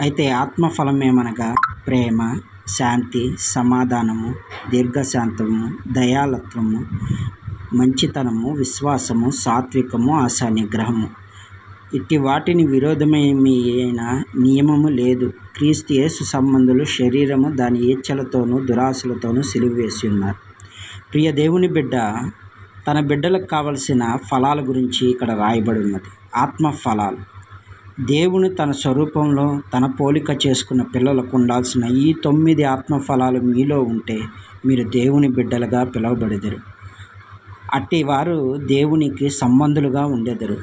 అయితే ఆత్మఫలం ఏమనగా ప్రేమ శాంతి సమాధానము దీర్ఘశాంతము దయాలత్వము మంచితనము విశ్వాసము సాత్వికము ఆశా నిగ్రహము ఇట్టి వాటిని విరోధమైన అయిన నియమము లేదు. క్రీస్తు యేసు సంబంధులు శరీరము దాని ఈచ్ఛలతోనూ దురాశలతోనూ సిలువేసి ఉన్నారు ప్రియ దేవుని బిడ్డ తన బిడ్డలకు కావలసిన ఫలాల గురించి ఇక్కడ రాయబడి ఉన్నది. ఆత్మ ఫలాలు దేవుని తన స్వరూపంలో తన పోలిక చేసుకున్న పిల్లలకు ఉండాల్సిన ఈ తొమ్మిది ఆత్మఫలాలు మీలో ఉంటే మీరు దేవుని బిడ్డలుగా పిలువబడెదరు. అట్టి వారు దేవునికి సంబంధులుగా ఉండెదరు.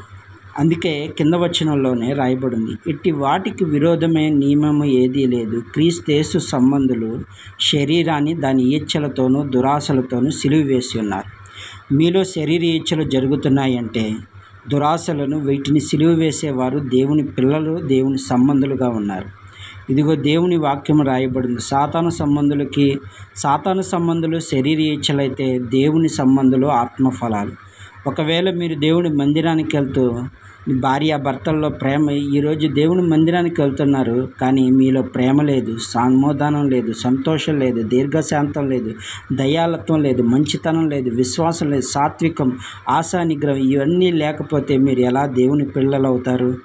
అందుకే కింద వచనంలోనే రాయబడింది ఇట్టి వాటికి విరోధమే నియమము ఏదీ లేదు. క్రీస్తేసు సంబంధులు శరీరాన్ని దాని ఈచ్ఛలతోనూ దురాశలతోనూ సిలువేసి ఉన్నారు. మీలో శరీర ఈచ్ఛలు జరుగుతున్నాయంటే దురాశలను వీటిని సిలువ వేసేవారు దేవుని పిల్లలు దేవుని సంబంధులుగా ఉన్నారు. ఇదిగో దేవుని వాక్యం రాయబడింది. సాతాను సంబంధులకి సాతాను సంబంధులు శరీర ఇచ్చలైతే దేవుని సంబంధులు ఆత్మఫలాలు. ఒకవేళ మీరు దేవుని మందిరానికి వెళ్తూ భార్య భర్తల్లో ప్రేమ ఈరోజు దేవుని మందిరానికి వెళ్తున్నారు. కానీ మీలో ప్రేమ లేదు సమాధానం లేదు సంతోషం లేదు దీర్ఘశాంతం లేదు దయాలత్వం లేదు మంచితనం లేదు విశ్వాసం లేదు సాత్వికం ఆశా నిగ్రహం ఇవన్నీ లేకపోతే మీరు ఎలా దేవుని పిల్లలు అవుతారు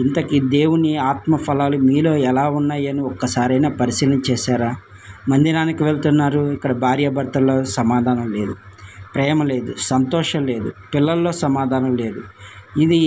ఇంతకీ దేవుని ఆత్మఫలాలు మీలో ఎలా ఉన్నాయని ఒక్కసారైనా పరిశీలన చేశారా? మందిరానికి వెళ్తున్నారు ఇక్కడ భార్యాభర్తల్లో సమాధానం లేదు ప్రేమ లేదు సంతోషం లేదు పిల్లల్లో సమాధానం లేదు. ఇది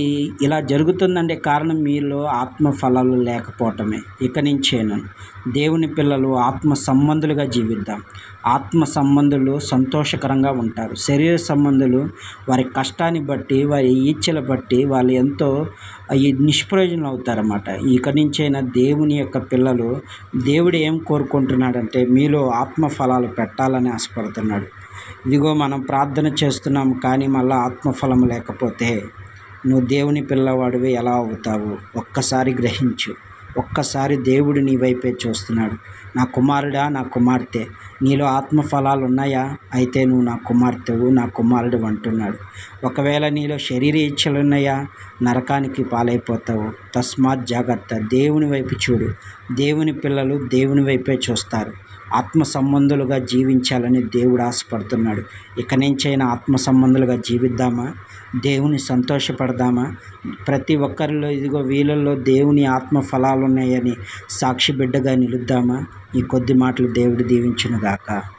ఇలా జరుగుతుందంటే కారణం మీలో ఆత్మ ఫలాలు లేకపోవటమే. ఇక నుంచేను దేవుని పిల్లలు ఆత్మ సంబంధులుగా జీవిద్దాం. ఆత్మ సంబంధులు సంతోషకరంగా ఉంటారు. శరీర సంబంధులు వారి కష్టాన్ని బట్టి వారి ఈచ్ఛల బట్టి వాళ్ళు ఎంతో ఈ నిష్ప్రయోజనం అవుతారన్నమాట. ఇక నుంచైనా దేవుని యొక్క పిల్లలు దేవుడు ఏం కోరుకుంటున్నాడంటే మీలో ఆత్మ ఫలాలు పెట్టాలని ఆశపడుతున్నాడు. ఇదిగో మనం ప్రార్థన చేస్తున్నాం కానీ మళ్ళీ ఆత్మఫలం లేకపోతే నువ్వు దేవుని పిల్లవాడివి ఎలా అవుతావు? ఒక్కసారి గ్రహించు. ఒక్కసారి దేవుడు నీ వైపే చూస్తున్నాడు. నా కుమారుడా నా కుమార్తె నీలో ఆత్మఫలాలు ఉన్నాయా అయితే నువ్వు నా కుమార్తెవు నా కుమారుడు అంటున్నాడు. ఒకవేళ నీలో శరీర ఇచ్చలు ఉన్నాయా నరకానికి పాలైపోతావు. తస్మాత్ జాగ్రత్త. దేవుని వైపు చూడు. దేవుని పిల్లలు దేవుని వైపే చూస్తారు. ఆత్మ సంబంధులుగా జీవించాలని దేవుడు ఆశపడుతున్నాడు. ఇక నుంచైనా ఆత్మ సంబంధులుగా జీవిద్దామా? దేవుని సంతోషపడదామా? ప్రతి ఒక్కరిలో ఇదిగో వీళ్ళల్లో దేవుని ఆత్మ ఫలాలు ఉన్నాయని సాక్షి బిడ్డగా నిలుద్దామా? ఈ కొద్ది మాటలు దేవుడు దీవించునుగాక.